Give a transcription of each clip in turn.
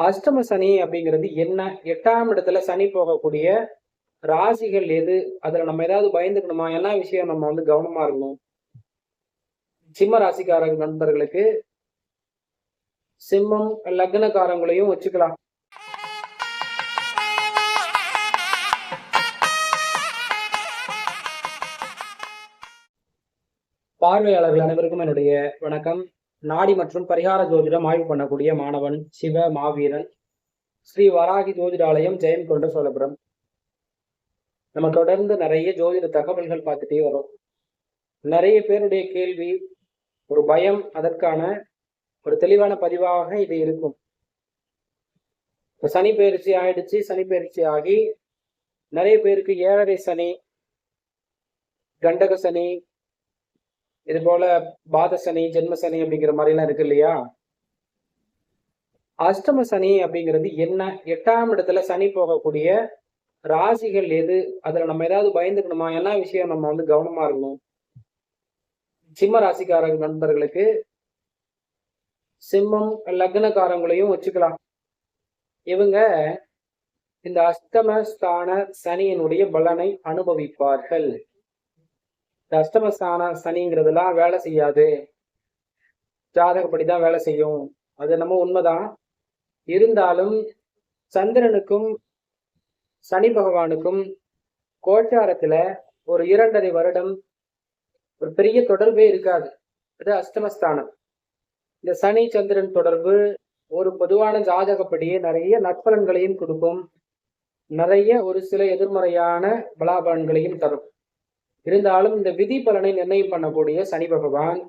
அஷ்டம சனி அப்படிங்கிறது என்ன? எட்டாம் இடத்துல சனி போகக்கூடிய ராசிகள் எது? அதுல நம்ம ஏதாவது பயந்துக்கணுமா? என்ன விஷயம் நம்ம வந்து கவனமா இருக்கணும்? சிம்ம ராசிக்கார நண்பர்களுக்கு சிம்மம் லக்னக்காரங்களையும் வச்சுக்கலாம். பார்வையாளர்கள் அனைவருக்கும் என்னுடைய வணக்கம். நாடி மற்றும் பரிகார ஜோதிடம் ஆய்வு பண்ணக்கூடிய மாணவன் சிவ மாவீரன் ஸ்ரீ வராகி ஜோதிடாலயம் ஜெயம் கொண்ட சோழபுரம். நம்ம தொடர்ந்து நிறைய ஜோதிட தகவல்கள் பார்த்துட்டே வரும். நிறைய பேருடைய கேள்வி ஒரு பயம் அதற்கான ஒரு தெளிவான பதிவாக இது இருக்கும். இப்போ சனி பயிற்சி ஆயிடுச்சு சனி பயிற்சி ஆகி நிறைய பேருக்கு ஏழரை சனி கண்டக சனி இது போல பாத சனி ஜென்ம சனி அப்படிங்கிற மாதிரி எல்லாம் இருக்கு இல்லையா? அஷ்டம சனி அப்படிங்கிறது என்ன? எட்டாம் இடத்துல சனி போகக்கூடிய ராசிகள் எது? அதுல நம்ம ஏதாவது பயந்துக்கணுமா? என்ன விஷயம் நம்ம வந்து கவனமா இருக்கணும்? சிம்ம ராசிக்கார நண்பர்களுக்கு சிம்மம் லக்னக்காரங்களையும் வச்சுக்கலாம். இவங்க இந்த அஷ்டம ஸ்தான சனியினுடைய பலனை அனுபவிப்பார்கள். இந்த அஷ்டமஸ்தான சனிங்கிறதுலாம் வேலை செய்யாது. ஜாதகப்படி தான் வேலை செய்யும். அது நம்ம உண்மைதான். இருந்தாலும் சந்திரனுக்கும் சனி பகவானுக்கும் கோச்சாரத்துல ஒரு இரண்டரை வருடம் ஒரு பெரிய தொடர்பே இருக்காது. அது அஷ்டமஸ்தானம். இந்த சனி சந்திரன் தொடர்பு ஒரு பொதுவான ஜாதகப்படியே நிறைய நற்பலன்களையும் கொடுக்கும். நிறைய ஒரு சில எதிர்மறையான பலாபலன்களையும் தரும். இருந்தாலும் இந்த விதி பலனை நிர்ணயம் பண்ணக்கூடிய சனி பகவான்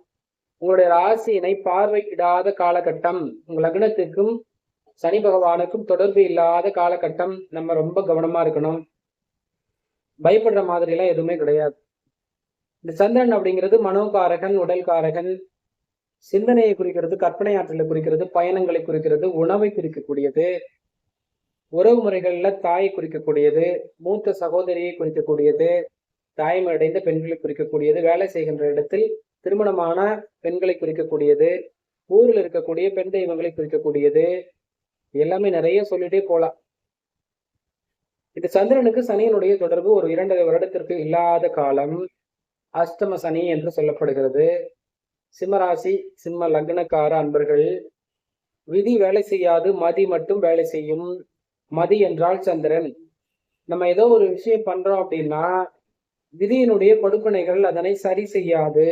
உங்களுடைய ராசியினை பார்வையிடாத காலகட்டம் உங்க லக்னத்துக்கும் சனி பகவானுக்கும் தொடர்பு இல்லாத காலகட்டம் நம்ம ரொம்ப கவனமா இருக்கணும். பயப்படுற மாதிரி எல்லாம் எதுவுமே கிடையாது. இந்த சந்திரன் அப்படிங்கிறது மனோகாரகன் உடல்காரகன். சிந்தனையை குறிக்கிறது கற்பனை ஆற்றலை குறிக்கிறது பயணங்களை குறிக்கிறது உணவை குறிக்கக்கூடியது. உறவு முறைகள்ல தாயை குறிக்கக்கூடியது மூத்த சகோதரியை குறிக்கக்கூடியது. தாய்மையடைந்த பெண்களை குறிக்கக்கூடியது வேலை செய்கின்ற இடத்தில் திருமணமான பெண்களை குறிக்கக்கூடியது ஊரில் இருக்கக்கூடிய பெண் தெய்வங்களை குறிக்கக்கூடியது எல்லாமே நிறைய சொல்லிட்டே போலாம். இது சந்திரனுக்கு சனியினுடைய தொடர்பு ஒரு இரண்டரை வருடத்திற்கு இல்லாத காலம். அஷ்டம சனி என்று சொல்லப்படுகிறது. சிம்மராசி சிம்ம லக்னக்கார அன்பர்கள் விதி வேலை செய்யாது மதி மட்டும் வேலை செய்யும். மதி என்றால் சந்திரன். நம்ம ஏதோ ஒரு விஷயம் பண்றோம் அப்படின்னா விதியினுடைய கொடுப்பனைகள் அதனை சரி செய்யாது.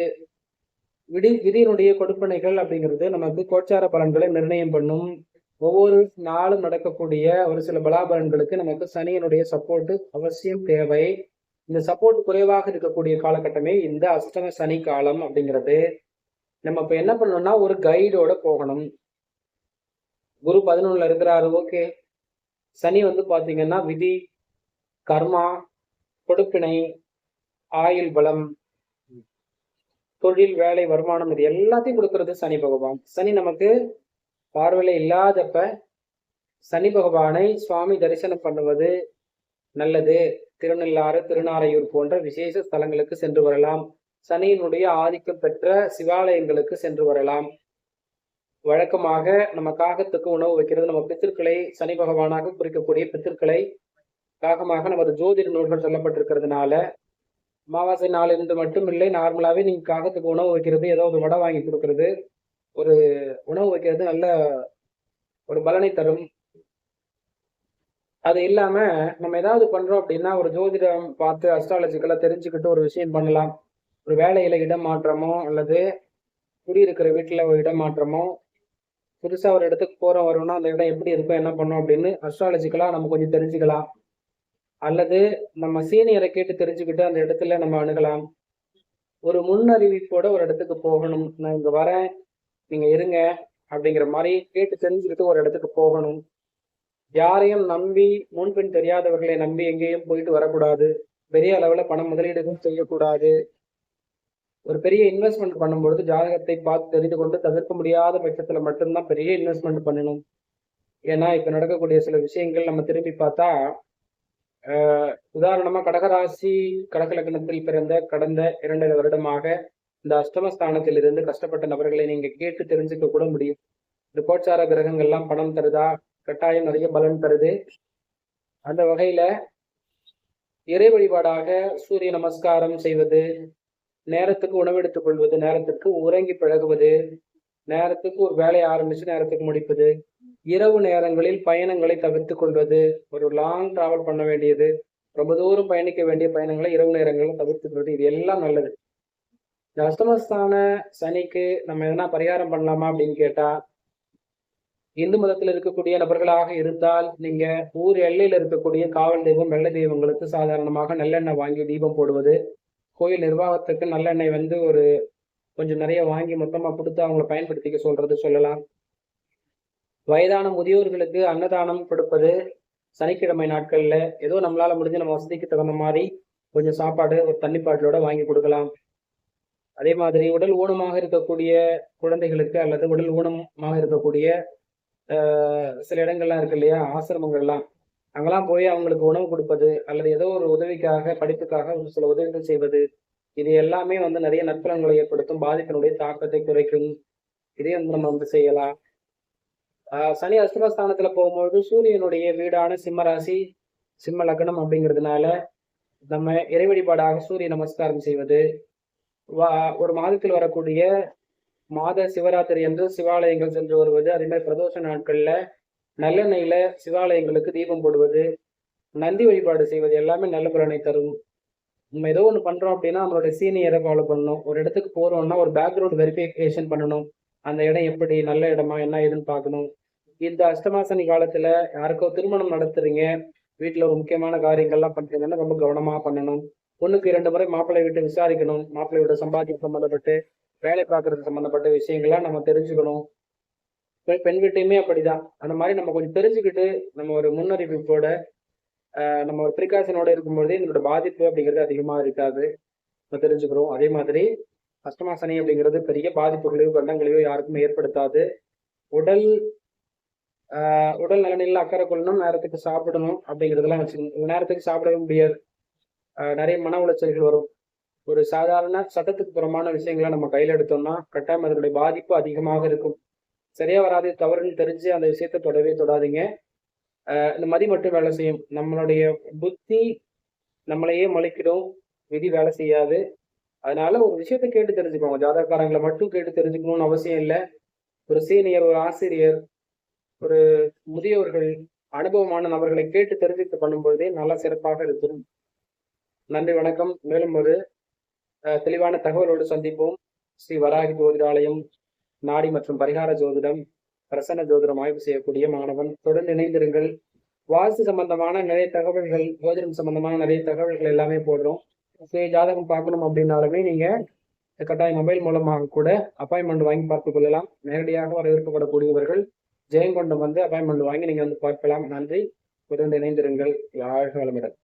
விதி விதியினுடைய கொடுப்பனைகள் அப்படிங்கிறது நமக்கு கோச்சார பலன்களை நிர்ணயம் பண்ணும். ஒவ்வொரு நாளும் நடக்கக்கூடிய ஒரு சில பலாபலன்களுக்கு நமக்கு சனியினுடைய சப்போர்ட் அவசியம் தேவை. இந்த சப்போர்ட் குறைவாக இருக்கக்கூடிய காலகட்டமே இந்த அஷ்டம சனி காலம் அப்படிங்கிறது. நம்ம இப்ப என்ன பண்ணணும்னா ஒரு கைடோட போகணும். குரு பதினொன்னுல இருக்கிறாரு ஓகே சனி வந்து பாத்தீங்கன்னா விதி கர்மா கொடுப்பினை ஆயுள் பலம் தொழில் வேலை வருமானம் இது எல்லாத்தையும் கொடுக்கறது சனி பகவான். சனி நமக்கு பார்வையில இல்லாதப்ப சனி பகவானை சுவாமி தரிசனம் பண்ணுவது நல்லது. திருநள்ளாறு திருநாரையூர் போன்ற விசேஷ ஸ்தலங்களுக்கு சென்று வரலாம். சனியினுடைய ஆதிக்கம் பெற்ற சிவாலயங்களுக்கு சென்று வரலாம். வழக்கமாக நம்ம காகத்துக்கு உணவு வைக்கிறது நம்ம பித்திருக்களை சனி பகவானாக குறிக்கக்கூடிய பித்திருக்களை காகமாக நமது ஜோதிட நூல்கள் சொல்லப்பட்டிருக்கிறதுனால அமாவாசை நாள் இருந்து மட்டும் இல்லை நார்மலாகவே நீங்கள் காகத்துக்கு உணவு வைக்கிறது ஏதோ ஒரு வடை வாங்கி கொடுக்கறது ஒரு உணவு வைக்கிறது நல்ல ஒரு பலனை தரும். அது இல்லாமல் நம்ம ஏதாவது பண்ணுறோம் அப்படின்னா ஒரு ஜோதிடம் பார்த்து அஸ்ட்ராலஜிக்கலாக தெரிஞ்சுக்கிட்டு ஒரு விஷயம் பண்ணலாம். ஒரு வேலையில் இடம் மாற்றமோ அல்லது குடியிருக்கிற வீட்டில் ஒரு இடம் மாற்றமோ புதுசாக ஒரு இடத்துக்கு போகிறோம் வரோம்னா அந்த இடம் எப்படி இருக்கும் என்ன பண்ணோம் அப்படின்னு அஸ்ட்ராலஜிக்கலாக நம்ம கொஞ்சம் தெரிஞ்சுக்கலாம். அல்லது நம்ம சீனியரை கேட்டு தெரிஞ்சுக்கிட்டு அந்த இடத்துல நம்ம அணுகலாம். ஒரு முன்னறிவிப்போட ஒரு இடத்துக்கு போகணும். நான் இங்க வரேன். நீங்க இருங்க அப்படிங்கிற மாதிரி கேட்டு தெரிஞ்சுக்கிட்டு ஒரு இடத்துக்கு போகணும். யாரையும் நம்பி முன்பின் தெரியாதவர்களை நம்பி எங்கேயும் போயிட்டு வரக்கூடாது. பெரிய அளவுல பணம் முதலீடுகள் செய்யக்கூடாது. ஒரு பெரிய இன்வெஸ்ட்மெண்ட் பண்ணும்பொழுது ஜாதகத்தை பார்த்து தெரிந்து கொண்டு தவிர்க்க முடியாத பட்சத்துல மட்டும்தான் பெரிய இன்வெஸ்ட்மெண்ட் பண்ணணும். ஏன்னா இப்ப நடக்கக்கூடிய சில விஷயங்கள் நம்ம திரும்பி பார்த்தா உதாரணமா கடகராசி கடக லக்னத்தில் பிறந்த கடந்த இரண்டரை வருடமாக இந்த அஷ்டமஸ்தானத்தில் இருந்து கஷ்டப்பட்ட நபர்களை நீங்க கேட்டு தெரிஞ்சுக்க கூட முடியும். இந்த கோச்சார கிரகங்கள்லாம் பணம் தருதா? கட்டாயம் நிறைய பலன் தருது. அந்த வகையில இறை வழிபாடாக சூரிய நமஸ்காரம் செய்வது நேரத்துக்கு உணவெடுத்துக் கொள்வது நேரத்துக்கு உறங்கி பழகுவது நேரத்துக்கு ஒரு வேலையை ஆரம்பிச்சு நேரத்துக்கு முடிப்பது இரவு நேரங்களில் பயணங்களை தவிர்த்து கொள்வது ஒரு லாங் டிராவல் பண்ண வேண்டியது ரொம்ப தூரம் பயணிக்க வேண்டிய பயணங்களை இரவு நேரங்களில் தவிர்த்துக்கிறது இது எல்லாம் நல்லது. இந்த அஷ்டமஸ்தான சனிக்கு நம்ம எதனா பரிகாரம் பண்ணலாமா அப்படின்னு கேட்டா இந்து மதத்தில் இருக்கக்கூடிய நபர்களாக இருந்தால் நீங்க ஊர் எல்லையில் இருக்கக்கூடிய காவல் தெய்வம் வெள்ள தெய்வங்களுக்கு சாதாரணமாக நல்லெண்ணெய் வாங்கி தீபம் போடுவது கோயில் நிர்வாகத்துக்கு நல்லெண்ணெய் வந்து ஒரு கொஞ்சம் நிறைய வாங்கி மொத்தமாக கொடுத்து அவங்கள பயன்படுத்திக்க சொல்றது சொல்லலாம். வயதான முதியோர்களுக்கு அன்னதானம் கொடுப்பது சனிக்கிழமை நாட்கள்ல. ஏதோ நம்மளால முடிஞ்ச நம்ம வசதிக்கு தகுந்த மாதிரி கொஞ்சம் சாப்பாடு ஒரு தண்ணி பாட்டிலோட வாங்கி கொடுக்கலாம். அதே மாதிரி உடல் ஊனமாக இருக்கக்கூடிய குழந்தைகளுக்கு அல்லது உடல் ஊனமாக இருக்கக்கூடிய சில இடங்கள்லாம் இருக்கு இல்லையா? ஆசிரமங்கள்லாம். அங்கெல்லாம் போய் அவங்களுக்கு உணவு கொடுப்பது அல்லது ஏதோ ஒரு உதவிக்காக படிப்புக்காக ஒரு சில உதவிகள் செய்வது. இது எல்லாமே வந்து நிறைய நற்பலன்களை ஏற்படுத்தும் பாதிப்பினுடைய தாக்கத்தை குறைக்கும். இதே வந்து நம்ம வந்து செய்யலாம். சனி அஷ்டமஸ்தானத்துல போகும்போது சூரியனுடைய வீடான சிம்மராசி சிம்ம லக்னம் அப்படிங்கிறதுனால நம்ம இறை வழிபாடாக சூரிய நமஸ்காரம் செய்வது வா- ஒரு மாதத்தில் வரக்கூடிய மாத சிவராத்திரி என்று சிவாலயங்கள் சென்று வருவது அதே மாதிரி பிரதோஷ நாட்கள்ல நல்லெண்ணெயில சிவாலயங்களுக்கு தீபம் போடுவது நந்தி வழிபாடு செய்வது எல்லாமே நல்ல பலனை தரும். நம்ம ஏதோ ஒன்று பண்றோம் அப்படின்னா நம்மளோட சீனியரை ஃபாலோ பண்ணணும். ஒரு இடத்துக்கு போறோம்னா ஒரு பேக்ரவுண்ட் வெரிஃபிகேஷன் பண்ணணும். அந்த இடம் எப்படி நல்ல இடமா என்ன ஏதுன்னு பார்க்கணும். இந்த அஷ்டமாசனி காலத்துல யாருக்கோ திருமணம் நடத்துறீங்க வீட்டுல ஒரு முக்கியமான காரியங்கள்லாம் பண்றீங்கன்னா ரொம்ப கவனமா பண்ணணும். ஒண்ணுக்கு இரண்டு முறை மாப்பிள்ளை விட்டு விசாரிக்கணும். மாப்பிள்ளை வீட்டு சம்பாத்தியம் சம்மந்தப்பட்டு வேலை பார்க்கறது சம்மந்தப்பட்ட விஷயங்கள்லாம் நம்ம தெரிஞ்சுக்கணும். பெண் வீட்டையுமே அப்படிதான். அந்த மாதிரி நம்ம கொஞ்சம் தெரிஞ்சுக்கிட்டு நம்ம ஒரு முன்னறிவிப்போட நம்ம ஒரு பிரிகாஷனோட இருக்கும்பொழுது இதனோட பாதிப்பு அப்படிங்கிறது அதிகமா இருக்காது. நம்ம தெரிஞ்சுக்கிறோம். அதே மாதிரி அஷ்டமாசனி அப்படிங்கிறது பெரிய பாதிப்புகளையோ கண்டங்களையோ யாருக்குமே ஏற்படுத்தாது. உடல் உடல் நலனில் அக்கறை கொள்ளணும் நேரத்துக்கு சாப்பிடணும் அப்படிங்கிறதெல்லாம் வச்சுக்கணும் நேரத்துக்கு சாப்பிடவே முடியாது. நிறைய மன உளைச்சல்கள் வரும். ஒரு சாதாரண சட்டத்துக்கு புறமான விஷயங்களை நம்ம கையில் எடுத்தோம்னா கட்டாயம் அதனுடைய பாதிப்பு அதிகமாக இருக்கும். சரியா வராது தவறுன்னு தெரிஞ்சு அந்த விஷயத்தை தொடவே தொடாதீங்க. இந்த மதி மட்டும் வேலை செய்யும். நம்மளுடைய புத்தி நம்மளையே மலிக்கிடும் விதி வேலை செய்யாது. அதனால ஒரு விஷயத்தை கேட்டு தெரிஞ்சுக்கோங்க ஜாதகக்காரங்களை மட்டும் கேட்டு தெரிஞ்சுக்கணும்னு அவசியம் இல்லை. ஒரு சீனியர் ஒரு ஆசிரியர் ஒரு முதியவர்கள் அனுபவமான நபர்களை கேட்டு தெரிஞ்சுட்டு பண்ணும்போதே நல்லா சிறப்பாக இருக்கும் நன்றி வணக்கம். மேலும் ஒரு தெளிவான தகவலோடு சந்திப்போம். ஸ்ரீ வராகி ஜோதிடாலயம் நாடி மற்றும் பரிகார ஜோதிடம் பிரசன்ன ஜோதிடம் ஆய்வு செய்யக்கூடிய மாணவன் தொடர்ந்து இணைந்திருங்கள். வாஸ்து சம்பந்தமான நிறைய தகவல்கள் ஜோதிடம் சம்பந்தமான நிறைய தகவல்கள் எல்லாமே போடுறோம். சுய ஜாதகம் பார்க்கணும் அப்படின்னாலுமே நீங்க கட்டாயம் மொபைல் மூலமாக கூட அப்பாயின்மெண்ட் வாங்கி பார்த்துக் கொள்ளலாம். நேரடியாக வரவேற்கப்படக்கூடியவர்கள் ஜெயங்கொண்டம் வந்து அப்பாயின்மெண்ட் வாங்கி நீங்கள் வந்து பார்க்கலாம். நன்றி. தொடர்ந்து இணைந்திருங்கள். வாழ்க வளமுடன்.